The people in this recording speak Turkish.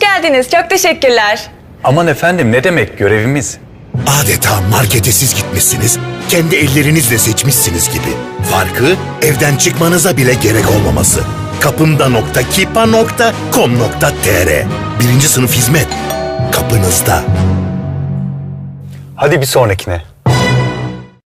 geldiniz. Çok teşekkürler. Aman efendim ne demek görevimiz? Adeta markete siz gitmişsiniz, kendi ellerinizle seçmişsiniz gibi. Farkı evden çıkmanıza bile gerek olmaması. Kapında.kipa.com.tr Birinci sınıf hizmet. Kapınızda. Hadi bir sonrakine.